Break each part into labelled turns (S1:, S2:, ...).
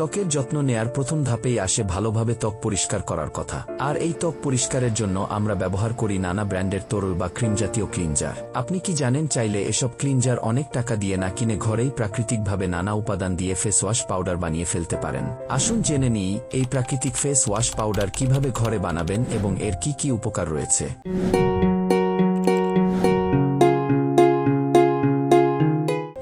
S1: ত্বকের যত্ন নেয়ার প্রথম ধাপেই আসে ভালোভাবে ত্বক পরিষ্কার করার কথা। আর এই ত্বক পরিষ্কারের জন্য আমরা ব্যবহার করি নানা ব্র্যান্ডের তরল বা ক্রিম জাতীয় ক্লিনজার। আপনি কি জানেন চাইলে এসব ক্লিনজার অনেক টাকা দিয়ে না কিনে ঘরেই প্রাকৃতিকভাবে নানা উপাদান দিয়ে ফেস ওয়াশ পাউডার বানিয়ে ফেলতে পারেন। আসুন জেনে নিই, এই প্রাকৃতিক ফেস ওয়াশ পাউডার কীভাবে ঘরে বানাবেন এবং এর কি কি উপকার রয়েছে?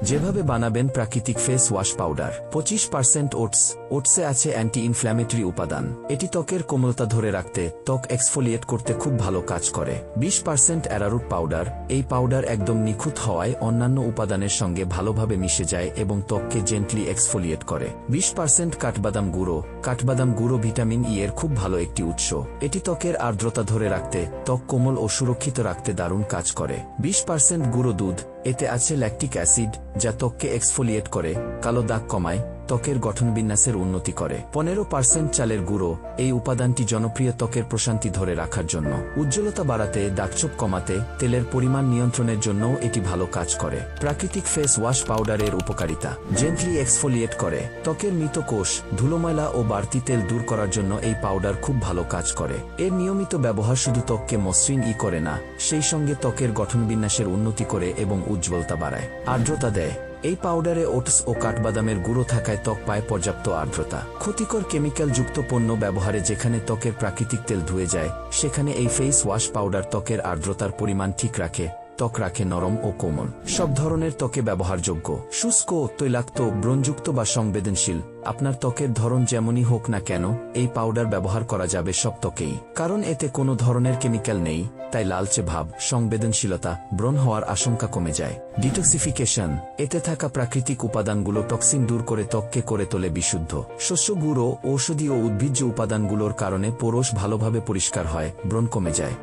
S1: যেভাবে বানাবেন প্রাকৃতিক ফেস ওয়াশ পাউডার। পঁচিশ পার্সেন্ট ওটস। ওটসে আছে অ্যান্টি ইনফ্ল্যামেটরি উপাদান। এটি ত্বকের কোমলতা ধরে রাখতে ত্বক এক্সফোলিয়েট করতে খুব ভালো কাজ করে। বিশ পার্সেন্ট অ্যারারুট পাউডার। এই পাউডার একদম নিখুঁত হওয়ায় অন্যান্য উপাদানের সঙ্গে ভালোভাবে মিশে যায় এবং ত্বককে জেন্টলি এক্সফোলিয়েট করে। বিশ পার্সেন্ট কাঠবাদাম গুঁড়ো। কাঠবাদাম গুঁড়ো ভিটামিন ই এর খুব ভালো একটি উৎস। এটি ত্বকের আর্দ্রতা ধরে রাখতে, ত্বক কোমল ও সুরক্ষিত রাখতে দারুণ কাজ করে। বিশ পার্সেন্ট গুঁড়ো দুধ। এতে আছে ল্যাকটিক অ্যাসিড যা ত্বককে এক্সফোলিয়েট করে কালো দাগ কমায় ত্বকের গঠনবিন্যাসের উন্নতি করে। পনেরো পার্সেন্ট চালের গুঁড়ো এই উপাদানটি জনপ্রিয় ত্বকের প্রশান্তি ধরে রাখার জন্য। উজ্জ্বলতা বাড়াতে দাগছোপ কমাতে তেলের পরিমাণ নিয়ন্ত্রণের জন্যও এটি ভালো কাজ করে। প্রাকৃতিক ফেস ওয়াশ পাউডারের উপকারিতা। জেন্টলি এক্সফোলিয়েট করে। ত্বকের মৃত কোষ, ধুলোময়লা ও বাড়তি তেল দূর করার জন্য এই পাউডার খুব ভালো কাজ করে। এর নিয়মিত ব্যবহার শুধু ত্বককে মসৃণ ই করে না, সেই সঙ্গে ত্বকের গঠনবিন্যাসের উন্নতি করে এবং উজ্জ্বলতা বাড়ায়। আর্দ্রতা দেয়। এই পাউডারে ওটস ও কাঠবাদামের গুঁড়ো থাকায় ত্বক পায় পর্যাপ্ত আর্দ্রতা। ক্ষতিকর কেমিক্যাল যুক্ত পণ্য ব্যবহারে যেখানে ত্বকের প্রাকৃতিক তেল ধুয়ে যায়, সেখানে এই ফেস ওয়াশ পাউডার ত্বকের আর্দ্রতার পরিমাণ ঠিক রাখে। ত্বক রাখে নরম ও কোমল। সব ধরনের ত্বকে ব্যবহারযোগ্য। শুষ্ক, তৈলাক্ত, ব্রণযুক্ত বা সংবেদনশীল। আপনার ত্বকের ধরন যেমনই হোক না কেন, এই পাউডার ব্যবহার করা যাবে সব ত্বকেই। কারণ এতে কোনো ধরনের কেমিক্যাল নেই, তাই লালচে ভাব, সংবেদনশীলতা, ব্রণ হওয়ার আশঙ্কা কমে যায়। ডিটক্সিফিকেশন, এতে থাকা প্রাকৃতিক উপাদানগুলো টক্সিন দূর করে ত্বককে করে তোলে বিশুদ্ধ। শস্য গুঁড়ো, ঔষধি ও উদ্ভিজ্জ উপাদানগুলোর কারণে পোরশ ভালোভাবে পরিষ্কার হয়, ব্রণ কমে যায়।